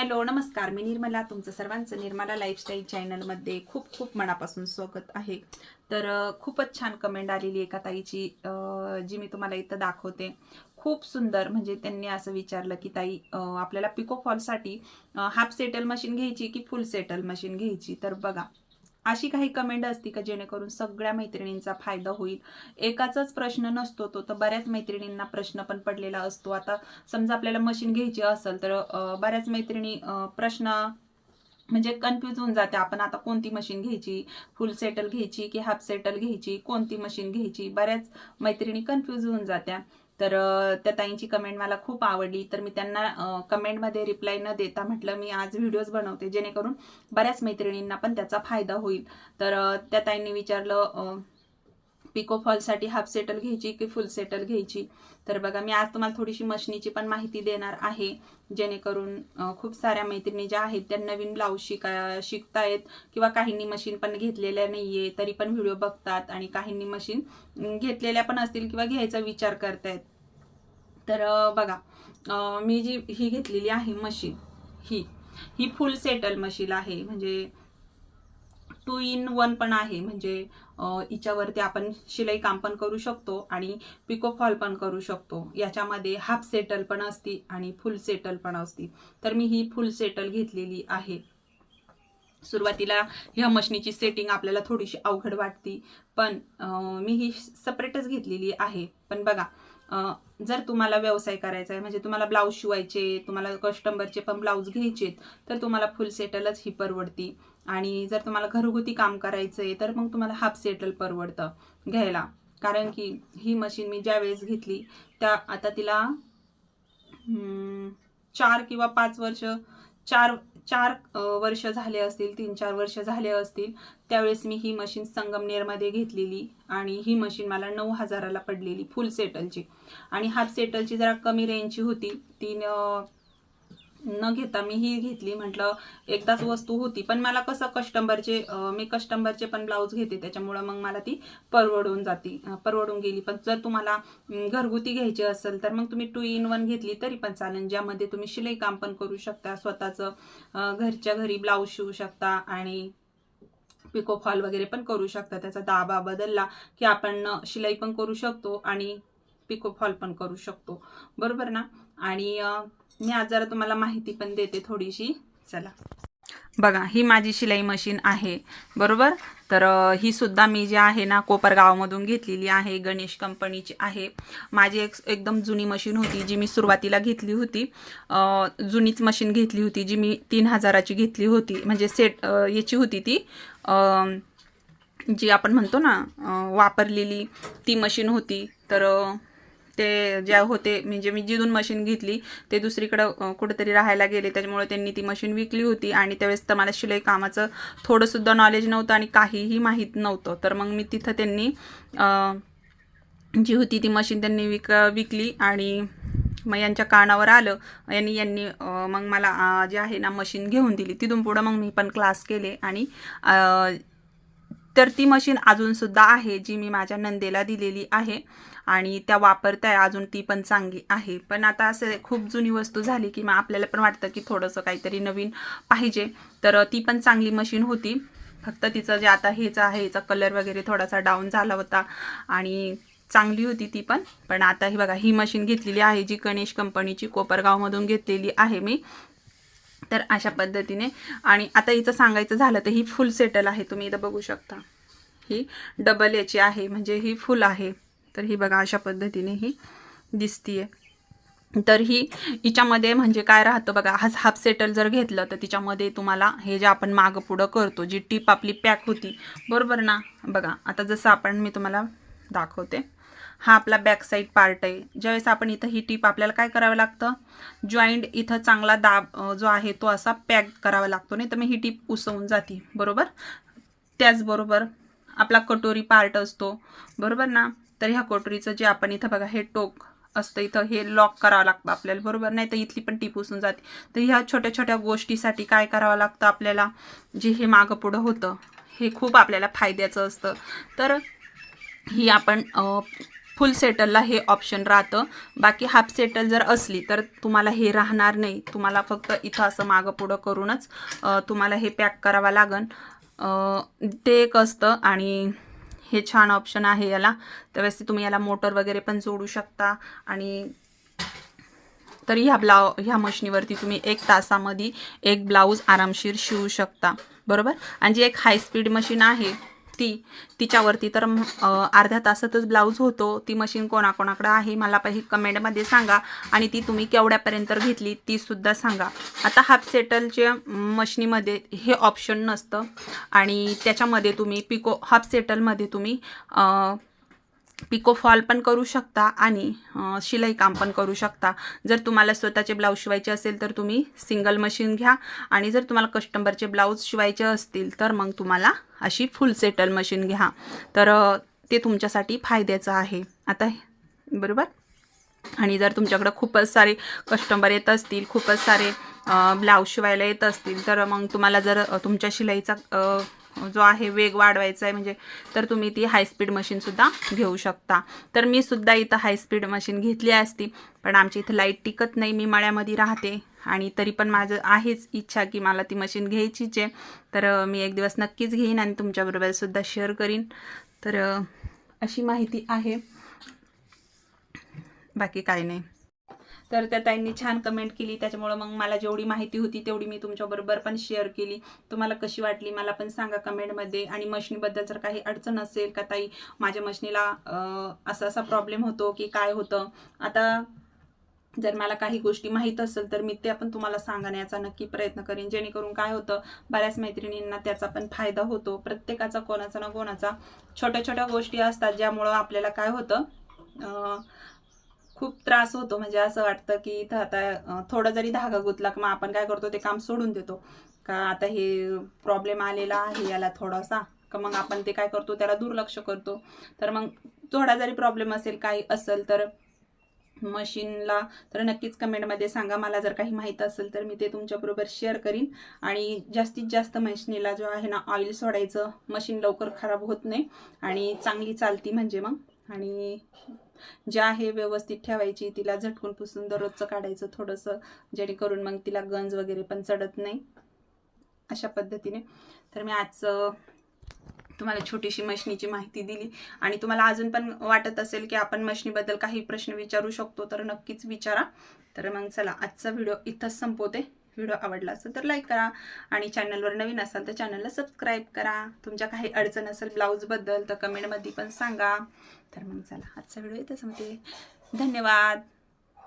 Hello नमस्कार. मी निर्मला तुमचं सर्वांचं निर्मला लाईफस्टाईल चॅनलमध्ये खूप खूप मनापासून स्वागत आहे. तर खूपच छान कमेंट आलेली एका ताईची जी मी तुम्हाला इथं दाखवते. खूप सुंदर म्हणजे त्यांनी असं विचारलं की ताई आपल्याला पिको फॉलसाठी हाफ सेटल मशीन घ्यायची की फुल सेटल मशीन घ्यायची? तर बघा अशी काही कमेंट असती का जेणेकरून सगळ्या मैत्रिणींचा फायदा होईल? एकाचाच प्रश्न नसतो तो तर बऱ्याच मैत्रिणींना प्रश्न पण पडलेला असतो. आता समजा आपल्याला मशीन घ्यायची असेल तर बऱ्याच मैत्रिणी प्रश्न म्हणजे कन्फ्यूज होऊन जाते. आपण आता कोणती मशीन घ्यायची? फुल सेटल घ्यायची की हाफ सेटल घ्यायची? कोणती मशीन घ्यायची? बऱ्याच मैत्रिणी कन्फ्यूज होऊन जात्या. तर त्या ताईंची कमेंट मला खूप आवडली. तर मी त्यांना कमेंटमध्ये रिप्लाय न देता म्हटलं मी आज व्हिडिओज बनवते जेणेकरून बऱ्याच मैत्रिणींना पण त्याचा फायदा होईल. तर त्या ताईंनी विचारलं पिको फॉलसाठी हाफ सेटल घ्यायची की फुल सेटल घ्यायची? तर बघा मी आज तुम्हाला थोडीशी मशनीची पण माहिती देणार आहे जेणेकरून खूप साऱ्या मैत्रिणी ज्या आहेत त्या नवीन ब्लाऊज शिका शिकतायत किंवा काहींनी मशीन पण घेतलेल्या नाहीये तरी पण व्हिडिओ बघतात आणि काहींनी मशीन घेतलेल्या पण असतील किंवा घ्यायचा विचार करतायत. तर बघा मी जी ही घेतलेली आहे मशीन ही ही फुल सेटल मशीन आहे. म्हणजे टू इन वन पण आहे. म्हणजे हिच्यावरती आपण शिलाई काम पण करू शकतो आणि पिको फॉल पण करू शकतो. याच्यामध्ये हाफ सेटल पण असती आणि फुल सेटल पण असती. तर मी ही फुल सेटल घेतलेली आहे. सुरुवातीला ह्या मशनीची सेटिंग आपल्याला थोडीशी अवघड वाटती पण मी ही सेपरेटच घेतलेली आहे. पण बघा जर तुम्हाला व्यवसाय करायचा आहे म्हणजे तुम्हाला ब्लाऊज शिवायचे तुम्हाला कस्टमरचे पण ब्लाऊज घ्यायचे तर तुम्हाला फुल सेटलच ही परवडती. आणि जर तुम्हाला घरगुती काम करायचं आहे तर मग तुम्हाला हाफ सेटल परवडतं घ्यायला. कारण की ही मशीन मी ज्या वेळेस घेतली त्या आता तिला चार किंवा पाच वर्ष चार चार वर्ष झाले असतील तीन चार वर्ष झाले असतील त्यावेळेस मी ही मशीन संगमनेरमध्ये घेतलेली आणि ही मशीन मला नऊ हजाराला पडलेली फुल सेटलची आणि हाफ सेटलची जरा कमी रेंजची होती तीन न घेता मी ही घेतली. म्हटलं एकदाच वस्तू होती पण मला कसं कस्टमरचे मी कस्टमरचे पण ब्लाऊज घेते त्याच्यामुळं मग मला ती परवडून जाते परवडून गेली. पण जर तुम्हाला घरगुती घ्यायची असेल तर मग तुम्ही टू इन वन घेतली तरी पण चालेल ज्यामध्ये तुम्ही शिलाई काम पण करू शकता स्वतःचं घरच्या घरी ब्लाऊज शिवू शकता आणि पिको फॉल वगैरे पण करू शकता. त्याचा दाबा बदलला की आपण शिलाई पण करू शकतो आणि पिको फॉल पण करू शकतो. बरोबर ना? आणि मी आज जरा तुम्हाला माहिती पण देते थोडीशी. चला. बघा ही माझी शिलाई मशीन आहे. बरोबर? तर ही सुद्धा मी जी आहे ना कोपरगावमधून घेतलेली आहे गणेश कंपनीची आहे. माझी एक एकदम जुनी मशीन होती जी मी सुरुवातीला घेतली होती. जुनीच मशीन घेतली होती जी मी तीन हजाराची घेतली होती. म्हणजे सेट याची होती ती. जी आपण म्हणतो ना वापरलेली ती मशीन होती. तर ते ज्या होते म्हणजे मी जिथून मशीन घेतली ते दुसरीकडं कुठेतरी राहायला गेले. त्याच्यामुळे त्यांनी ती मशीन विकली होती आणि त्यावेळेस तर मला शिलाई कामाचं थोडंसुद्धा नॉलेज नव्हतं आणि काहीही माहीत नव्हतं. तर मग मी तिथं त्यांनी जी होती ती मशीन त्यांनी विक विकली आणि मग यांच्या कानावर आलं. यांनी यांनी मग मला जे आहे ना मशीन घेऊन दिली. तिथून पुढं मग मी पण क्लास केले आणि तर ती मशीन अजूनसुद्धा आहे जी मी माझ्या नंदेला दिलेली आहे. आणि त्या वापरताय अजून ती पण चांगली आहे. पण आता असं खूप जुनी वस्तू झाली की मग आपल्याला पण वाटतं की थोडंसं काहीतरी नवीन पाहिजे. तर ती पण चांगली मशीन होती. फक्त तिचं जे आता हेच आहे याचा कलर वगैरे थोडासा डाऊन झाला होता आणि चांगली होती ती पण. पण आता ही बघा ही मशीन घेतलेली आहे जी गणेश कंपनीची कोपरगावमधून घेतलेली आहे मी. तर अशा पद्धतीने. आणि आता हिचं सांगायचं झालं तर ही फुल सेटल आहे. तुम्ही इथं बघू शकता. ही डबल याची आहे. म्हणजे ही फुल आहे. तर ही बघा अशा पद्धतीने ही दिसतीये. तर ही हिच्यामध्ये म्हणजे काय राहतं बघा हा हाफ सेटल जर घेतलं तर तिच्यामध्ये तुम्हाला हे जे आपण मागं पुढं करतो जी टीप आपली पॅक होती बरोबर ना? बघा आता जसं आपण मी तुम्हाला दाखवते. हा आपला बॅक साईड पार्ट आहे. ज्यावेळेस आपण इथं ही टीप आपल्याला काय करावं लागतं? जॉईंट इथं चांगला दाब जो आहे तो असा पॅक करावा लागतो. नाही तर मग ही टीप उसवून जाते बरोबर? त्याचबरोबर आपला कटोरी पार्ट असतो बरोबर ना? तर ह्या कोटरीचं जे आपण इथं बघा हे टोक असतं इथं हे लॉक करावं लागतं आपल्याला बरोबर? नाही तर इथली पण टीप उसून जाते. तर ह्या छोट्या छोट्या गोष्टीसाठी काय करावं लागतं आपल्याला? जे हे मागं पुढं होतं हे खूप आपल्याला फायद्याचं असतं. तर ही आपण फुल सेटलला हे ऑप्शन राहतं. बाकी हाफ सेटल जर असली तर तुम्हाला हे राहणार नाही. तुम्हाला फक्त इथं असं मागं पुढं करूनच तुम्हाला हे पॅक करावं लागन. ते एक असतं आणि हे छान ऑप्शन आहे याला. त्यावेळेस तुम्ही याला मोटर वगैरे पण जोडू शकता. आणि तरी ह्या ब्लाउ ह्या मशीनीवरती तुम्ही एक तासामध्ये एक ब्लाऊज आरामशीर शिवू शकता. बरोबर? आणि जी एक हाय स्पीड मशीन आहे ती तिच्यावरती. तर अर्ध्या तासातच ब्लाऊज होतो. ती मशीन कोणाकोणाकडं आहे मला काही कमेंटमध्ये सांगा. आणि ती तुम्ही केवढ्यापर्यंत घेतली ती सुद्धा सांगा. आता हाफ सेटलच्या मशनीमध्ये हे ऑप्शन नसतं. आणि त्याच्यामध्ये तुम्ही पिको हाफ सेटलमध्ये तुम्ही पिको फॉल पण करू शकता आणि शिलाई काम पण करू शकता. जर तुम्हाला स्वतःचे ब्लाऊज शिवायचे असेल तर तुम्ही सिंगल मशीन घ्या आणि जर तुम्हाला कस्टमरचे ब्लाऊज शिवायचे असतील तर मग तुम्हाला अशी फुल सेटल मशीन घ्या. तर ते तुमच्यासाठी फायद्याचं आहे. आता बरोबर? आणि जर तुमच्याकडं खूपच सारे कस्टमर येत असतील खूपच सारे ब्लाऊज शिवायला येत असतील तर मग तुम्हाला जर तुमच्या शिलाईचा जो आहे वेग वाढवायचा आहे म्हणजे तर तुम्ही ती हाय स्पीड मशीनसुद्धा घेऊ शकता. तर मी सुद्धा इथं हाय स्पीड मशीन घेतली असती पण आमची इथं लाइट टिकत नाही मी मळ्यामध्ये राहते. आणि तरी पण माझं आहेच इच्छा की मला ती मशीन घ्यायचीच आहे. तर मी एक दिवस नक्कीच घेईन आणि तुमच्याबरोबरसुद्धा शेअर करीन. तर अशी माहिती आहे. बाकी काय नाही. तर त्या ताईंनी छान कमेंट केली. त्याच्यामुळं मग मला जेवढी माहिती होती तेवढी मी तुमच्याबरोबर पण शेअर केली. तुम्हाला कशी वाटली मला पण सांगा कमेंटमध्ये आणि मशनीबद्दल जर काही अडचण असेल का ताई माझ्या मशनीला असा असा प्रॉब्लेम होतो की काय होतं? आता जर मला काही गोष्टी माहीत असेल तर मी त्या पण तुम्हाला सांगण्याचा नक्की प्रयत्न करेन. जेणेकरून काय होतं बऱ्याच मैत्रिणींना त्याचा पण फायदा होतो. प्रत्येकाचा कोणाचा ना कोणाचा छोट्या छोट्या गोष्टी असतात ज्यामुळं आपल्याला काय होतं खूप त्रास होतो. म्हणजे असं वाटतं की इथं आता थोडं जरी धागा गुतला की मग आपण काय करतो ते काम सोडून देतो. का आता हे प्रॉब्लेम आलेला आहे याला थोडासा का मग आपण ते काय करतो त्याला दुर्लक्ष करतो. तर मग थोडा जरी प्रॉब्लेम असेल काही असेल तर मशीनला तर नक्कीच कमेंटमध्ये सांगा. मला जर काही माहीत असेल तर मी ते तुमच्याबरोबर शेअर करीन. आणि जास्तीत जास्त मशीनीला जो आहे ना ऑइल सोडायचं मशीन लवकर खराब होत नाही. आणि चांगली चालती म्हणजे मग. आणि जे आहे व्यवस्थित ठेवायची तिला झटकून पुसून दररोजचं काढायचं थोडंसं जेणेकरून मग तिला गंज वगैरे पण चढत नाही. अशा पद्धतीने. तर मी आज तुम्हाला छोटीशी मशनीची माहिती दिली. आणि तुम्हाला अजून पण वाटत असेल की आपण मशनीबद्दल काही प्रश्न विचारू शकतो तर नक्कीच विचारा. तर मग चला आजचा व्हिडिओ इथंच संपवते. व्हिडिओ आवडला असेल तर लाईक करा आणि चॅनलवर नवीन असाल तर चॅनलला सबस्क्राईब करा. तुमच्या काही अडचण असेल ब्लाऊजबद्दल तर कमेंटमध्ये पण सांगा. तर मग चला आजचा व्हिडिओ इथंच संपते. धन्यवाद.